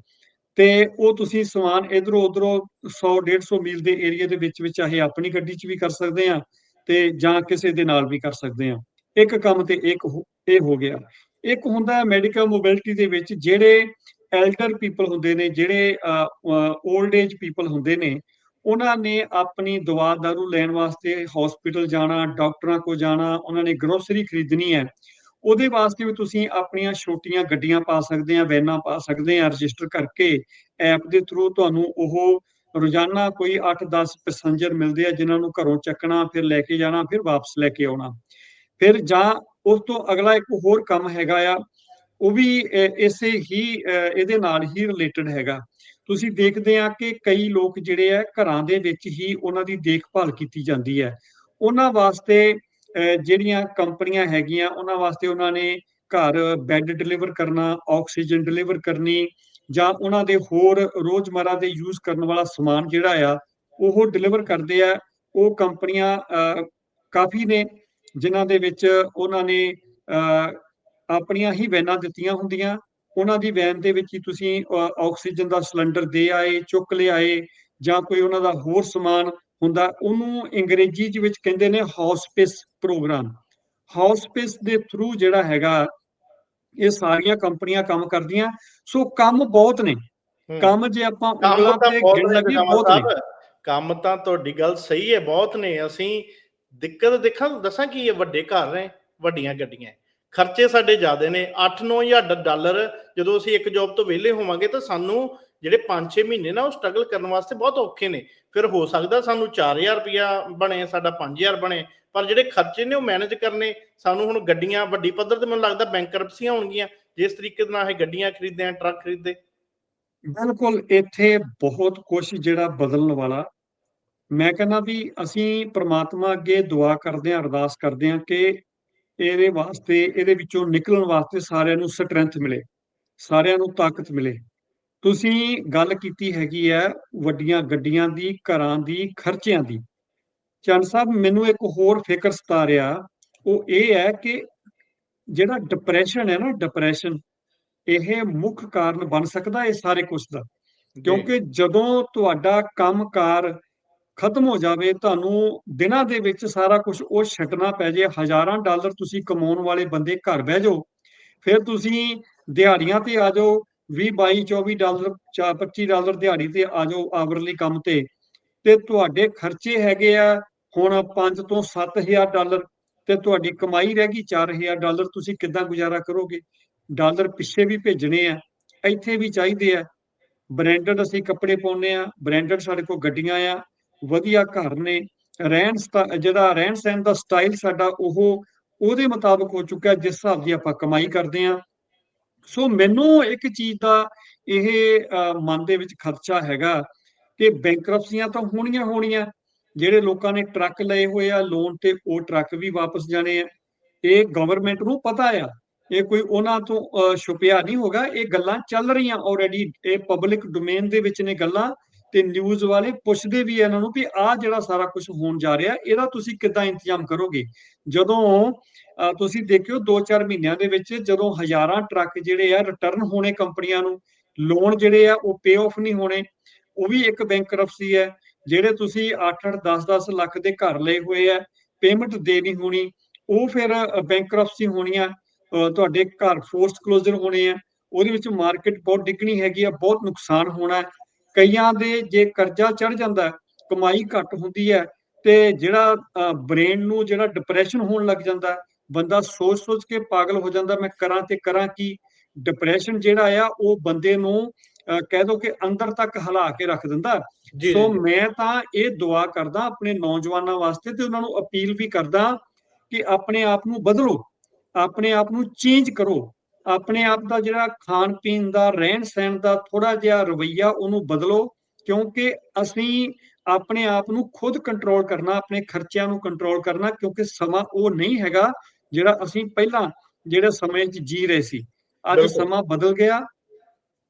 ਤੇ ਉਹ ਤੁਸੀਂ ਸਮਾਨ ਇਧਰੋਂ ਉਧਰੋਂ 100 150 ਮੀਲ ਦੇ ਏਰੀਆ ਦੇ ਵਿੱਚ ਵਿੱਚ ਚਾਹੇ ਆਪਣੀ ਗੱਡੀ 'ਚ ਵੀ ਕਰ ਸਕਦੇ ਆ ਤੇ ਜਾਂ ਕਿਸੇ ਦੇ ਨਾਲ ਵੀ ਕਰ ਸਕਦੇ ਆ ਇੱਕ ਕੰਮ ਤੇ ਇੱਕ ਇਹ ਹੋ ਗਿਆ। ਇੱਕ ਹੁੰਦਾ ਮੈਡੀਕਲ ਮੋਬਿਲਿਟੀ ਦੇ ਵਿੱਚ ਜਿਹੜੇ ਐਲਡਰ ਪੀਪਲ ਹੁੰਦੇ ਨੇ, ਜਿਹੜੇ 올ਡ ਏਜ ਪੀਪਲ ਹੁੰਦੇ ਨੇ, ਉਹਨਾਂ ਨੇ ਆਪਣੀ ਦਵਾ ਦਾਰੂ ਲੈਣ ਵਾਸਤੇ ਹਸਪੀਟਲ ਜਾਣਾ ਡਾਕਟਰਾਂ ਕੋ ਜਾਣਾ, ਉਹਨਾਂ ਨੇ ਗਰੋਸਰੀ ਖਰੀਦਣੀ ਹੈ। ਉਹਦੇ ਵਾਸਤੇ ਵੀ ਤੁਸੀਂ ਆਪਣੀਆਂ ਛੋਟੀਆਂ ਗੱਡੀਆਂ ਪਾ ਸਕਦੇ ਆ, ਵੈਨਾਂ ਪਾ ਸਕਦੇ ਆ, ਰਜਿਸਟਰ ਕਰਕੇ ਐਪ ਦੇ ਥਰੂ ਤੁਹਾਨੂੰ ਉਹ ਰੋਜ਼ਾਨਾ ਕੋਈ 8-10 ਪੈਸੇਂਜਰ ਮਿਲਦੇ ਆ, ਜਿਨ੍ਹਾਂ ਨੂੰ ਘਰੋਂ ਚੱਕਣਾ, ਫਿਰ ਲੈ ਕੇ ਜਾਣਾ, ਫਿਰ ਵਾਪਸ ਲੈ ਕੇ ਆਉਣਾ। ਫਿਰ ਜਾਂ ਉਸ ਤੋਂ ਅਗਲਾ ਇੱਕ ਹੋਰ ਕੰਮ ਹੈਗਾ ਆ, ਉਹ ਵੀ ਇਸੇ ਹੀ ਇਹਦੇ ਨਾਲ ਹੀ ਰਿਲੇਟਡ ਹੈਗਾ। ਤੁਸੀਂ ਦੇਖਦੇ ਆ ਕਿ ਕਈ ਲੋਕ ਜਿਹੜੇ ਆ, ਘਰਾਂ ਦੇ ਵਿੱਚ ਹੀ ਉਹਨਾਂ ਦੀ ਦੇਖਭਾਲ ਕੀਤੀ ਜਾਂਦੀ ਹੈ। ਉਹਨਾਂ ਵਾਸਤੇ ਜਿਹੜੀਆਂ ਕੰਪਨੀਆਂ ਹੈਗੀਆਂ, ਉਹਨਾਂ ਵਾਸਤੇ ਉਹਨਾਂ ਨੇ ਘਰ ਬੈੱਡ ਡਿਲੀਵਰ ਕਰਨਾ ਆਕਸੀਜਨ ਡਿਲੀਵਰ ਕਰਨੀ ਜਾਂ ਉਹਨਾਂ ਦੇ ਹੋਰ ਰੋਜ਼ਮਰਾ ਦੇ ਯੂਜ਼ ਕਰਨ ਵਾਲਾ ਸਮਾਨ ਜਿਹੜਾ ਆ, ਉਹ ਡਿਲੀਵਰ ਕਰਦੇ ਆ। ਉਹ ਕੰਪਨੀਆਂ ਕਾਫੀ ਨੇ ਜਿਨ੍ਹਾਂ ਦੇ ਵਿੱਚ ਉਹਨਾਂ ਨੇ ਆਪਣੀਆਂ ਹੀ ਵੈਨਾਂ ਦਿੱਤੀਆਂ ਹੁੰਦੀਆਂ। ਉਹਨਾਂ ਦੀ ਵੈਨ ਦੇ ਵਿੱਚ ਹੀ ਤੁਸੀਂ ਆਕਸੀਜਨ ਦਾ ਸਿਲੰਡਰ ਦੇ ਆਏ, ਚੁੱਕ ਲਿਆਏ ਜਾਂ ਕੋਈ ਉਹਨਾਂ ਦਾ ਹੋਰ ਸਮਾਨ ਹੁੰਦਾ ਉਹਨੂੰ ਅੰਗਰੇਜ਼ੀ ਦੇ ਵਿੱਚ ਕਹਿੰਦੇ ਨੇ ਹੌਸਪਿਸ ਪ੍ਰੋਗਰਾਮ ਹੌਸਪਿਸ ਦੇ ਥਰੂ ਜਿਹੜਾ ਹੈਗਾ ਇਹ ਸਾਰੀਆਂ ਕੰਪਨੀਆਂ ਕੰਮ ਕਰਦੀਆਂ। ਸੋ ਕੰਮ ਬਹੁਤ ਨੇ। ਕੰਮ ਜੇ ਆਪਾਂ ਉਂਗਲਾਂ ਤੇ ਗਿਣ ਲੱਗੀ ਬਹੁਤ ਨੇ। ਕੰਮ ਤਾਂ ਤੁਹਾਡੀ ਗੱਲ ਸਹੀ ਹੈ ਬਹੁਤ ਨੇ। ਅਸੀਂ ਦਿੱਕਤ ਦੇਖਾਂ ਦੱਸਾਂ ਕੀ ਹੈ ਵੱਡੇ ਘਰ ਨੇ ਵੱਡੀਆਂ ਗੱਡੀਆਂ। ਖਰਚੇ ਸਾਡੇ ਜ਼ਿਆਦੇ ਨੇ। 8-9000 ਡਾਲਰ ਜਦੋਂ ਅਸੀਂ ਇੱਕ ਜੌਬ ਤੋਂ ਵਿਹਲੇ ਹੋਵਾਂਗੇ ਤਾਂ ਸਾਨੂੰ ਜਿਹੜੇ 5-6 ਮਹੀਨੇ ਨਾ ਉਹ ਸਟਰਗਲ ਕਰਨ ਵਾਸਤੇ ਬਹੁਤ ਔਖੇ ਨੇ। ਫਿਰ ਹੋ ਸਕਦਾ ਸਾਨੂੰ 4000 ਰੁਪਇਆ ਬਣੇ, ਸਾਡਾ 5000 ਬਣੇ, ਪਰ ਜਿਹੜੇ ਖਰਚੇ ਨੇ ਉਹ ਮੈਨੇਜ ਕਰਨੇ, ਸਾਨੂੰ ਹੁਣ ਗੱਡੀਆਂ, ਵੱਡੀ ਪੱਧਰ ਤੇ ਮੈਨੂੰ ਲੱਗਦਾ ਬੈਂਕਰਪਸੀਆਂ ਹੋਣਗੀਆਂ, ਜਿਸ ਤਰੀਕੇ ਨਾਲ ਇਹ ਗੱਡੀਆਂ ਖਰੀਦਦੇ ਆ, ਟਰੱਕ ਖਰੀਦਦੇ। ਬਿਲਕੁਲ, ਇੱਥੇ ਬਹੁਤ ਕੁਝ ਜਿਹੜਾ ਬਦਲਣ ਵਾਲਾ। ਮੈਂ ਕਹਿੰਦਾ ਵੀ ਅਸੀਂ ਪ੍ਰਮਾਤਮਾ ਅੱਗੇ ਦੁਆ ਕਰਦੇ ਆਂ ਅਰਦਾਸ ਕਰਦੇ ਆਂ ਕਿ ਇਹਦੇ ਵਾਸਤੇ, ਇਹਦੇ ਵਿੱਚੋਂ ਨਿਕਲਣ ਵਾਸਤੇ ਸਾਰਿਆਂ ਨੂੰ ਸਟਰੈਂਥ ਮਿਲੇ, ਸਾਰਿਆਂ ਨੂੰ ਤਾਕਤ ਮਿਲੇ। ਤੁਸੀਂ ਗੱਲ ਕੀਤੀ ਹੈਗੀ ਹੈ ਵੱਡੀਆਂ ਗੱਡੀਆਂ ਦੀ ਘਰਾਂ ਦੀ ਖਰਚਿਆਂ ਦੀ। ਚੰਦ ਸਾਹਿਬ ਮੈਨੂੰ ਇੱਕ ਹੋਰ ਫਿਕਰ ਸਤਾ ਰਿਹਾ। ਉਹ ਇਹ ਹੈ ਕਿ ਜਿਹੜਾ ਡਿਪਰੈਸ਼ਨ ਹੈ ਨਾ ਡਿਪਰੈਸ਼ਨ ਇਹ ਮੁੱਖ ਕਾਰਨ ਬਣ ਸਕਦਾ ਇਹ ਸਾਰੇ ਕੁਝ ਦਾ। ਕਿਉਂਕਿ ਜਦੋਂ ਤੁਹਾਡਾ ਕੰਮਕਾਰ ਖਤਮ ਹੋ ਜਾਵੇ ਤੁਹਾਨੂੰ ਦਿਨਾਂ ਦੇ ਵਿੱਚ ਸਾਰਾ ਕੁਝ ਉਹ ਛੱਡਣਾ ਪੈ ਜੇ। ਹਜ਼ਾਰਾਂ ਡਾਲਰ ਤੁਸੀਂ ਕਮਾਉਣ ਵਾਲੇ ਬੰਦੇ ਘਰ ਬਹਿ ਜਾਓ। ਫਿਰ ਤੁਸੀਂ ਦਿਹਾੜੀਆਂ ਤੇ ਆ ਜਾਓ। 20 22 24 ਡਾਲਰ 25 ਡਾਲਰ ਦਿਹਾੜੀ ਤੇ ਆ ਜਾਓ ਆਵਰਲੀ ਕੰਮ ਤੇ। ਤੇ ਤੁਹਾਡੇ ਖਰਚੇ ਹੈਗੇ ਆ ਹੁਣ 5 ਤੋਂ 7000 ਡਾਲਰ ਤੇ ਤੁਹਾਡੀ ਕਮਾਈ ਰਹਿ ਗਈ 4000 ਡਾਲਰ। ਤੁਸੀਂ ਕਿੱਦਾਂ ਗੁਜ਼ਾਰਾ ਕਰੋਗੇ? ਡਾਲਰ ਪਿੱਛੇ ਵੀ ਭੇਜਣੇ ਆ, ਇੱਥੇ ਵੀ ਚਾਹੀਦੇ ਆ। ਬ੍ਰਾਂਡਡ ਅਸੀਂ ਕੱਪੜੇ ਪਾਉਨੇ ਆ, ਬ੍ਰਾਂਡਡ ਸਾਡੇ ਕੋਲ ਗੱਡੀਆਂ ਆ, ਵਧੀਆ ਘਰ ਨੇ। ਰਹਿਣ ਜਿਹੜਾ ਰਹਿਣ ਸਹਿਣ ਦਾ ਸਟਾਈਲ ਸਾਡਾ ਉਹ, ਉਹਦੇ ਮੁਤਾਬਕ ਹੋ ਚੁੱਕਾ, ਜਿਸ ਹਿਸਾਬ ਦੀ ਆਪਾਂ ਕਮਾਈ ਕਰਦੇ ਆ। ਸੋ ਮੈਨੂੰ ਇੱਕ ਚੀਜ਼ ਦਾ ਇਹ ਮਨ ਦੇ ਵਿੱਚ ਖਰਚਾ ਹੈਗਾ ਕਿ ਬੈਂਕਰਪਸੀਆਂ ਤਾਂ ਹੋਣੀਆਂ ਹੋਣੀਆਂ, ਜਿਹੜੇ ਲੋਕਾਂ ਨੇ ਟਰੱਕ ਲਏ ਹੋਏ ਆ ਲੋਨ ਤੇ ਉਹ ਟਰੱਕ ਵੀ ਵਾਪਸ ਜਾਣੇ ਆ। ਇਹ ਗਵਰਨਮੈਂਟ ਨੂੰ ਪਤਾ ਆ, ਇਹ ਕੋਈ ਉਹਨਾਂ ਤੋਂ ਛੁਪਿਆ ਨਹੀਂ ਹੋਗਾ, ਇਹ ਗੱਲਾਂ ਚੱਲ ਰਹੀਆਂ ਆਲਰੇਡੀ ਇਹ ਪਬਲਿਕ ਡੋਮੇਨ ਦੇ ਵਿੱਚ ਨੇ ਗੱਲਾਂ ਤੇ ਨਿਊਜ਼ ਵਾਲੇ ਪੁੱਛਦੇ ਵੀ ਇਹਨਾਂ ਨੂੰ ਵੀ ਆਹ ਜਿਹੜਾ ਸਾਰਾ ਕੁਝ ਹੋਣ ਜਾ ਰਿਹਾ, ਇਹਦਾ ਤੁਸੀਂ ਕਿੱਦਾਂ ਇੰਤਜ਼ਾਮ ਕਰੋਗੇ? ਜਦੋਂ ਤੁਸੀਂ ਦੇਖਿਓ 2-4 ਮਹੀਨਿਆਂ ਦੇ ਵਿੱਚ ਜਦੋਂ ਹਜ਼ਾਰਾਂ ਟਰੱਕ ਜਿਹੜੇ ਆ ਰਿਟਰਨ ਹੋਣੇ ਕੰਪਨੀਆਂ ਨੂੰ ਲੋਨ ਜਿਹੜੇ ਆ ਉਹ ਪੇ ਆਫ ਨਹੀਂ ਹੋਣੇ, ਉਹ ਵੀ ਇੱਕ ਬੈਂਕਰਪਸੀ ਹੈ, ਜਿਹੜੇ ਤੁਸੀਂ 8-8 10-10 ਲੱਖ ਦੇ ਘਰ ਲਏ ਹੋਏ ਆ ਪੇਮੈਂਟ ਦੇ ਨਹੀਂ ਹੋਣੀ, ਉਹ ਫਿਰ ਬੈਂਕਰਪਸੀ ਹੋਣੀ ਆ ਤੁਹਾਡੇ ਘਰ ਫੋਰਸਡ ਕਲੋਜ਼ਰ ਹੋਣੇ ਆ, ਉਹਦੇ ਵਿੱਚ ਮਾਰਕੀਟ ਬਹੁਤ ਡਿੱਗਣੀ ਹੈਗੀ ਆ, ਬਹੁਤ ਨੁਕਸਾਨ ਹੋਣਾ, ਕਈਆਂ ਦੇ ਜੇ ਕਰਜ਼ਾ ਚੜ ਜਾਂਦਾ, ਕਮਾਈ ਘੱਟ ਹੁੰਦੀ ਹੈ, ਤੇ ਜਿਹੜਾ ਬ੍ਰੇਨ ਨੂੰ ਜਿਹੜਾ ਡਿਪਰੈਸ਼ਨ ਹੋਣ ਲੱਗ ਜਾਂਦਾ ਬੰਦਾ ਸੋਚ ਸੋਚ ਕੇ ਪਾਗਲ ਹੋ ਜਾਂਦਾ ਮੈਂ ਕਰਾਂ ਤੇ ਕਰਾਂ ਕੀ? ਡਿਪਰੈਸ਼ਨ ਜਿਹੜਾ ਆ ਉਹ ਬੰਦੇ ਨੂੰ ਕਹਿ ਦੋ ਕਿ ਅੰਦਰ ਤੱਕ ਹਿਲਾ ਕੇ ਰੱਖ ਦਿੰਦਾ। ਸੋ ਮੈਂ ਤਾਂ ਇਹ ਦੁਆ ਕਰਦਾ ਆਪਣੇ ਨੌਜਵਾਨਾਂ ਵਾਸਤੇ ਤੇ ਉਹਨਾਂ ਨੂੰ ਅਪੀਲ ਵੀ ਕਰਦਾ ਕਿ ਆਪਣੇ ਆਪ ਨੂੰ ਬਦਲੋ ਆਪਣੇ ਆਪ ਨੂੰ ਚੇਂਜ ਕਰੋ। ਆਪਣੇ ਆਪ ਦਾ ਜਿਹੜਾ ਖਾਣ ਪੀਣ ਦਾ ਰਹਿਣ ਸਹਿਣ ਦਾ ਥੋੜਾ ਜਿਹਾ ਰਵੱਈਆ ਉਹਨੂੰ ਬਦਲੋ ਕਿਉਂਕਿ ਅਸੀਂ ਆਪਣੇ ਆਪ ਨੂੰ ਖੁਦ ਕੰਟਰੋਲ ਕਰਨਾ ਆਪਣੇ ਖਰਚਿਆਂ ਨੂੰ ਕੰਟਰੋਲ ਕਰਨਾ ਕਿਉਂਕਿ ਸਮਾਂ ਉਹ ਨਹੀਂ ਹੈਗਾ ਜਿਹੜਾ ਅਸੀਂ ਪਹਿਲਾਂ ਜਿਹੜੇ ਸਮੇਂ 'ਚ ਜੀ ਰਹੇ ਸੀ ਅੱਜ। ਸਮਾਂ ਬਦਲ ਗਿਆ।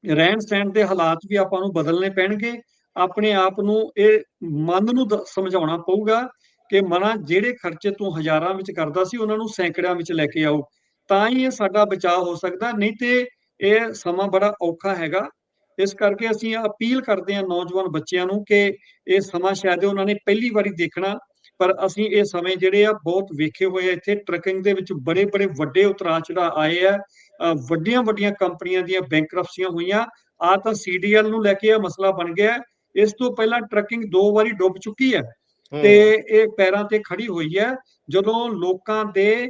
ਰਹਿਣ ਸਹਿਣ ਦੇ ਹਾਲਾਤ ਵੀ ਆਪਾਂ ਨੂੰ ਬਦਲਨੇ ਪੈਣਗੇ। ਆਪਣੇ ਆਪ ਨੂੰ ਇਹ ਮਨ ਨੂੰ ਸਮਝਾਉਣਾ ਪਊਗਾ ਕਿ ਮਨਾ ਜਿਹੜੇ ਖਰਚੇ ਤੂੰ ਹਜ਼ਾਰਾਂ ਵਿੱਚ ਕਰਦਾ ਸੀ ਉਹਨਾਂ ਨੂੰ ਸੈਂਕੜਿਆਂ ਵਿੱਚ ਲੈ ਕੇ ਆਓ। ਤਾਂ ਹੀ ਇਹ ਸਾਡਾ ਬਚਾਅ ਹੋ ਸਕਦਾ ਨਹੀਂ ਤੇ ਇਹ ਸਮਾਂ ਬੜਾ ਔਖਾ ਹੈਗਾ। ਇਸ ਕਰਕੇ ਅਸੀਂ ਅਪੀਲ ਕਰਦੇ ਹਾਂ ਨੌਜਵਾਨ ਬੱਚਿਆਂ ਨੂੰ ਕਿ ਇਹ ਸਮਾਂ ਸ਼ਾਇਦ ਉਹਨਾਂ ਨੇ ਪਹਿਲੀ ਵਾਰੀ ਦੇਖਣਾ ਪਰ ਅਸੀਂ ਇਹ ਸਮੇਂ ਜਿਹੜੇ ਆ ਬਹੁਤ ਵੇਖੇ ਹੋਏ ਆ ਇੱਥੇ। ਟਰੱਕਿੰਗ ਦੇ ਵਿੱਚ ਬੜੇ ਬੜੇ ਵੱਡੇ ਉਤਰਾਅ ਚੜ੍ਹਾਅ ਆਏ ਆ। ਵੱਡੀਆਂ ਵੱਡੀਆਂ ਕੰਪਨੀਆਂ ਦੀਆਂ ਬੈਂਕਰਪਸੀਆਂ ਹੋਈਆਂ। ਆ ਤਾਂ ਸੀਡੀਐਲ ਨੂੰ ਲੈ ਕੇ ਇਹ ਮਸਲਾ ਬਣ ਗਿਆ। ਇਸ ਤੋਂ ਪਹਿਲਾਂ ਟਰੱਕਿੰਗ ਦੋ ਵਾਰੀ ਡੁੱਬ ਚੁੱਕੀ ਹੈ ਤੇ ਇਹ ਪੈਰਾਂ ਤੇ ਖੜੀ ਹੋਈ ਹੈ। ਜਦੋਂ ਲੋਕਾਂ ਦੇ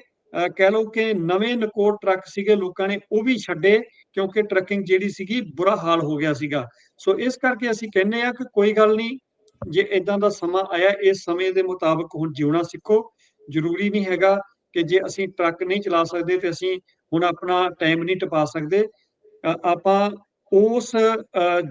ਕਹਿ ਲਓ ਕਿ ਨਵੇਂ ਨਕੋਟ ਟਰੱਕ ਸੀਗੇ ਲੋਕਾਂ ਨੇ ਉਹ ਵੀ ਛੱਡੇ ਕਿਉਂਕਿ ਟਰੱਕਿੰਗ ਜਿਹੜੀ ਸੀਗੀ ਬੁਰਾ ਹਾਲ ਹੋ ਗਿਆ ਸੀਗਾ। ਸੋ ਇਸ ਕਰਕੇ ਅਸੀਂ ਕਹਿੰਦੇ ਆ ਕਿ ਕੋਈ ਗੱਲ ਨਹੀਂ ਜੇ ਇਦਾਂ ਦਾ ਸਮਾਂ ਆਇਆ ਇਸ ਸਮੇਂ ਦੇ ਮੁਤਾਬਕ ਹੁਣ ਜਿਉਣਾ ਸਿੱਖੋ। ਜ਼ਰੂਰੀ ਨਹੀਂ ਹੈਗਾ ਕਿ ਜੇ ਅਸੀਂ ਟਰੱਕ ਨਹੀਂ ਚਲਾ ਸਕਦੇ ਤੇ ਅਸੀਂ ਹੁਣ ਆਪਣਾ ਟਾਈਮ ਨਹੀਂ ਟਪਾ ਸਕਦੇ। ਆਪਾਂ ਉਸ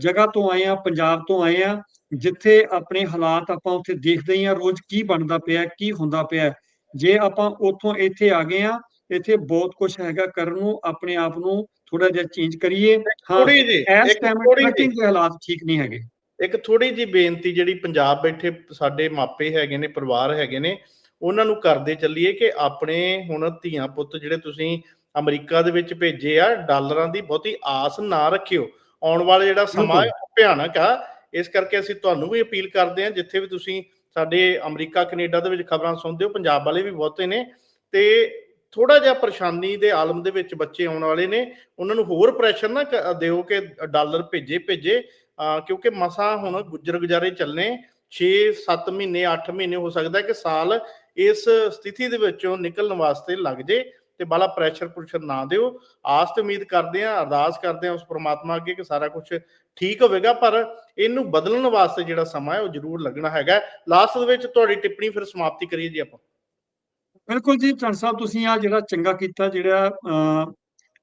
ਜਗ੍ਹਾ ਤੋਂ ਆਏ ਆ ਪੰਜਾਬ ਤੋਂ ਆਏ ਆ ਜਿੱਥੇ ਆਪਣੇ ਹਾਲਾਤ ਆਪਾਂ ਉੱਥੇ ਦੇਖਦੇ ਹੀ ਆ ਰੋਜ਼ ਕੀ ਬਣਦਾ ਪਿਆ ਕੀ ਹੁੰਦਾ ਪਿਆ। ਜੇ ਆਪਾਂ ਉੱਥੋਂ ਇੱਥੇ ਆ ਗਏ ਆ ਇੱਥੇ ਬਹੁਤ ਕੁਝ ਹੈਗਾ ਕਰਨ ਨੂੰ ਆਪਣੇ ਆਪ ਨੂੰ ਥੋੜਾ ਜਿਹਾ ਚੇਂਜ ਕਰੀਏ। ਹਾਂ ਇਸ ਟਾਈਮ ਦੇ ਹਾਲਾਤ ਠੀਕ ਨਹੀਂ ਹੈਗੇ। ਇੱਕ ਥੋੜੀ ਜੀ ਬੇਨਤੀ ਜਿਹੜੀ ਪੰਜਾਬ ਬੈਠੇ ਸਾਡੇ ਮਾਪੇ ਹੈਗੇ ਨੇ, ਪਰਿਵਾਰ ਹੈਗੇ ਨੇ, ਉਹਨਾਂ ਨੂੰ ਕਰਦੇ ਚੱਲੀਏ ਕਿ ਆਪਣੇ ਹੁਣ ਧੀਆਂ ਪੁੱਤ ਜਿਹੜੇ ਤੁਸੀਂ ਅਮਰੀਕਾ ਦੇ ਵਿੱਚ ਭੇਜੇ ਆ, ਡਾਲਰਾਂ ਦੀ ਬਹੁਤੀ ਆਸ ਨਾ ਰੱਖਿਓ। ਆਉਣ ਵਾਲਾ ਜਿਹੜਾ ਸਮਾਂ ਭਿਆਨਕ ਆ। ਇਸ ਕਰਕੇ ਅਸੀਂ ਤੁਹਾਨੂੰ ਵੀ ਅਪੀਲ ਕਰਦੇ ਹਾਂ, ਜਿੱਥੇ ਵੀ ਤੁਸੀਂ ਸਾਡੇ ਅਮਰੀਕਾ, ਕੈਨੇਡਾ ਦੇ ਵਿੱਚ ਖਬਰਾਂ ਸੁਣਦੇ ਹੋ, ਪੰਜਾਬ ਵਾਲੇ ਵੀ ਬਹੁਤੇ ਨੇ, ਤੇ ਥੋੜਾ ਜਿਹਾ ਪਰੇਸ਼ਾਨੀ ਦੇ ਆਲਮ ਦੇ ਵਿੱਚ ਬੱਚੇ ਆਉਣ ਵਾਲੇ ਨੇ, ਉਹਨਾਂ ਨੂੰ ਹੋਰ ਪ੍ਰੈਸ਼ਰ ਨਾ ਦਿਓ ਕਿ ਡਾਲਰ ਭੇਜੇ ਭੇਜੇ ਕਿਉਂਕਿ ਮਸਾਂ ਹੁਣ ਗੁੱਜਰ ਗੁਜ਼ਾਰੇ ਚੱਲਨੇ 6 7 ਮਹੀਨੇ 8 ਮਹੀਨੇ ਹੋ ਸਕਦਾ ਕਿ ਸਾਲ ਇਸ ਸਥਿਤੀ ਦੇ ਵਿੱਚੋਂ ਨਿਕਲਣ ਵਾਸਤੇ ਲੱਗ ਜੇ ਤੇ ਬਾਲਾ ਪ੍ਰੈਸ਼ਰ ਪੁਰਸ਼ਰ ਨਾ ਦਿਓ। ਆਸ ਤੇ ਉਮੀਦ ਕਰਦੇ ਆ ਅਰਦਾਸ ਕਰਦੇ ਆ ਉਸ ਪ੍ਰਮਾਤਮਾ ਅੱਗੇ ਕਿ ਸਾਰਾ ਕੁਝ ਠੀਕ ਹੋਵੇਗਾ, ਪਰ ਇਹਨੂੰ ਬਦਲਣ ਵਾਸਤੇ ਜਿਹੜਾ ਸਮਾਂ ਹੈ ਉਹ ਜ਼ਰੂਰ ਲੱਗਣਾ ਹੈਗਾ ਲਾਸਟ ਦੇ ਵਿੱਚ ਤੁਹਾਡੀ ਟਿੱਪਣੀ ਫਿਰ ਸਮਾਪਤੀ ਕਰੀਏ ਜੀ ਆਪਾਂ। ਬਿਲਕੁਲ ਜੀ ਚੰਦ ਸਾਹਿਬ, ਤੁਸੀਂ ਆ ਜਿਹੜਾ ਚੰਗਾ ਕੀਤਾ, ਜਿਹੜਾ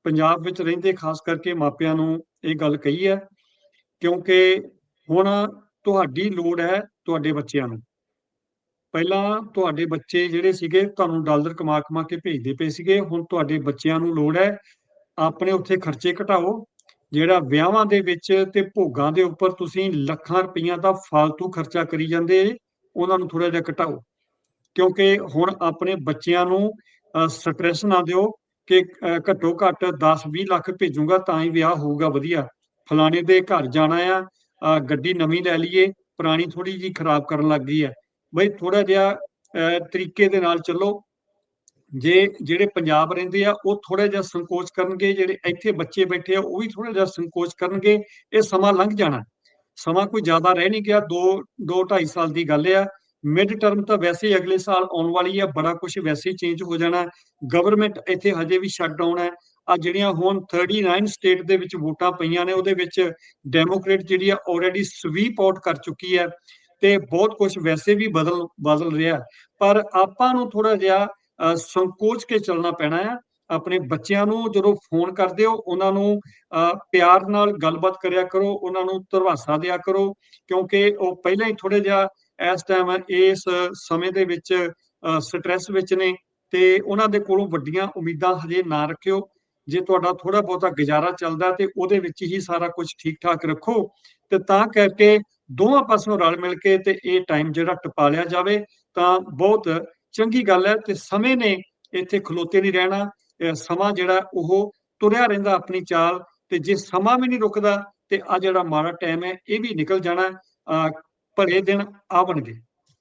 ਪੰਜਾਬ ਵਿੱਚ ਰਹਿੰਦੇ, ਖਾਸ ਕਰਕੇ ਮਾਪਿਆਂ ਨੂੰ ਇਹ ਗੱਲ ਕਹੀ ਹੈ। ਕਿਉਂਕਿ ਹੁਣ ਤੁਹਾਡੀ ਲੋੜ ਹੈ ਤੁਹਾਡੇ ਬੱਚਿਆਂ ਨੂੰ। ਪਹਿਲਾਂ ਤੁਹਾਡੇ ਬੱਚੇ ਜਿਹੜੇ ਸੀਗੇ ਤੁਹਾਨੂੰ ਡਾਲਰ ਕਮਾ ਕਮਾ ਕੇ ਭੇਜਦੇ ਪਏ ਸੀਗੇ, ਹੁਣ ਤੁਹਾਡੇ ਬੱਚਿਆਂ ਨੂੰ ਲੋੜ ਹੈ ਆਪਣੇ ਉੱਥੇ ਖਰਚੇ ਘਟਾਓ, ਜਿਹੜਾ ਵਿਆਹਾਂ ਦੇ ਵਿੱਚ ਤੇ ਭੋਗਾਂ ਦੇ ਉੱਪਰ ਤੁਸੀਂ ਲੱਖਾਂ ਰੁਪਈਆ ਦਾ ਫालतू ਖਰਚਾ ਕਰੀ ਜਾਂਦੇ, ਉਹਨਾਂ ਨੂੰ ਥੋੜਾ ਜਿਹਾ ਘਟਾਓ। ਕਿਉਂਕਿ ਹੁਣ ਆਪਣੇ ਬੱਚਿਆਂ ਨੂੰ ਸਟ੍ਰੈਸ ਨਾ ਦਿਓ ਕਿ ਘੱਟੋ ਘੱਟ 10-20 ਲੱਖ ਭੇਜੂਗਾ ਤਾਂ ਹੀ ਵਿਆਹ ਹੋਊਗਾ ਵਧੀਆ। ਫਲਾਣੇ ਦੇ ਘਰ ਜਾਣਾ ਆ ਗੱਡੀ ਨਵੀਂ ਲੈ ਲਈਏ ਪੁਰਾਣੀ ਥੋੜੀ ਜੀ ਖਰਾਬ ਕਰਨ ਲੱਗ ਗਈ ਹੈ ਬਈ ਥੋੜਾ ਜਿਹਾ ਅ, ਤਰੀਕੇ ਦੇ ਨਾਲ ਚੱਲੋ। ਜੇ ਜਿਹੜੇ ਪੰਜਾਬ ਰਹਿੰਦੇ ਆ ਉਹ ਥੋੜਾ ਜਿਹਾ ਸੰਕੋਚ ਕਰਨਗੇ ਜਿਹੜੇ ਇੱਥੇ ਬੱਚੇ ਬੈਠੇ ਆ ਉਹ ਵੀ ਥੋੜਾ ਜਿਹਾ ਸੰਕੋਚ ਕਰਨਗੇ ਇਹ ਸਮਾਂ ਲੰਘ ਜਾਣਾ। ਸਮਾਂ ਕੋਈ ਜ਼ਿਆਦਾ ਰਹਿ ਨਹੀਂ ਗਿਆ 2 2 2.5 ਸਾਲ ਦੀ ਗੱਲ ਆ। ਮਿਡ ਟਰਮ ਤਾਂ ਵੈਸੇ ਹੀ ਅਗਲੇ ਸਾਲ ਆਉਣ ਵਾਲੀ ਆ ਬੜਾ ਕੁਝ ਵੈਸੇ ਹੀ ਚੇਂਜ ਹੋ ਜਾਣਾ। ਗਵਰਨਮੈਂਟ ਇੱਥੇ ਹਜੇ ਵੀ ਸ਼ਟ ਡਾਊਨ ਹੈ ਆ ਜਿਹੜੀਆਂ ਹੁਣ 39 ਸਟੇਟ ਦੇ ਵਿੱਚ ਵੋਟਾਂ ਪਈਆਂ ਨੇ ਉਹਦੇ ਵਿੱਚ ਡੈਮੋਕ੍ਰੇਟ ਜਿਹੜੀ ਆ ਆਲਰੇਡੀ ਸਵੀਪ ਆਊਟ ਕਰ ਚੁੱਕੀ ਹੈ ਤੇ ਬਹੁਤ ਕੁਝ ਵੈਸੇ ਵੀ ਬਦਲ ਬਦਲ ਰਿਹਾ। ਪਰ ਆਪਾਂ ਨੂੰ ਥੋੜਾ ਜਿਹਾ ਸੰਕੋਚ ਕੇ ਚੱਲਣਾ ਪੈਣਾ ਹੈ ਆਪਣੇ ਬੱਚਿਆਂ ਨੂੰ ਜਦੋਂ ਫੋਨ ਕਰਦੇ ਹੋ ਉਹਨਾਂ ਨੂੰ ਅ, ਪਿਆਰ ਨਾਲ ਗੱਲਬਾਤ ਕਰਿਆ ਕਰੋ ਉਹਨਾਂ ਨੂੰ ਧਰਵਾਸਾ ਦਿਆ ਕਰੋ ਕਿਉਂਕਿ ਉਹ ਪਹਿਲਾਂ ਹੀ ਥੋੜੇ ਜਿਹਾ ਇਸ ਟਾਈਮ ਇਸ ਸਮੇਂ ਦੇ ਵਿੱਚ ਸਟ੍ਰੈਸ ਵਿੱਚ ਨੇ ਤੇ ਉਹਨਾਂ ਦੇ ਕੋਲੋਂ ਵੱਡੀਆਂ ਉਮੀਦਾਂ ਹਜੇ ਨਾ ਰੱਖਿਓ। ਜੇ ਤੁਹਾਡਾ ਥੋੜਾ ਬਹੁਤਾ ਗੁਜ਼ਾਰਾ ਚੱਲਦਾ ਤੇ ਉਹਦੇ ਵਿੱਚ ਹੀ ਸਾਰਾ ਕੁਝ ਠੀਕ ਠਾਕ ਰੱਖੋ ਤੇ ਤਾਂ ਕਰਕੇ ਦੋਵਾਂ ਪਾਸਿਓਂ ਰਲ ਮਿਲ ਕੇ ਤੇ ਇਹ ਟਾਈਮ ਜਿਹੜਾ ਟਪਾ ਲਿਆ ਜਾਵੇ, ਤਾਂ ਬਹੁਤ ਚੰਗੀ ਗੱਲ ਹੈ ਤੇ ਸਮੇਂ ਨੇ ਇੱਥੇ ਖਲੋਤੇ ਨਹੀਂ ਰਹਿਣਾ ਸਮਾਂ ਜਿਹੜਾ ਉਹ ਤੁਰਿਆ ਰਹਿੰਦਾ ਆਪਣੀ ਚਾਲ ਤੇ ਜੇ ਸਮਾਂ ਵੀ ਨਹੀਂ ਰੁਕਦਾ ਤੇ ਆ ਜਿਹੜਾ ਮਾੜਾ ਟਾਈਮ ਹੈ, ਇਹ ਵੀ ਨਿਕਲ ਜਾਣਾ, ਅਹ ਭਲੇ ਦਿਨ ਆਵਣਗੇ।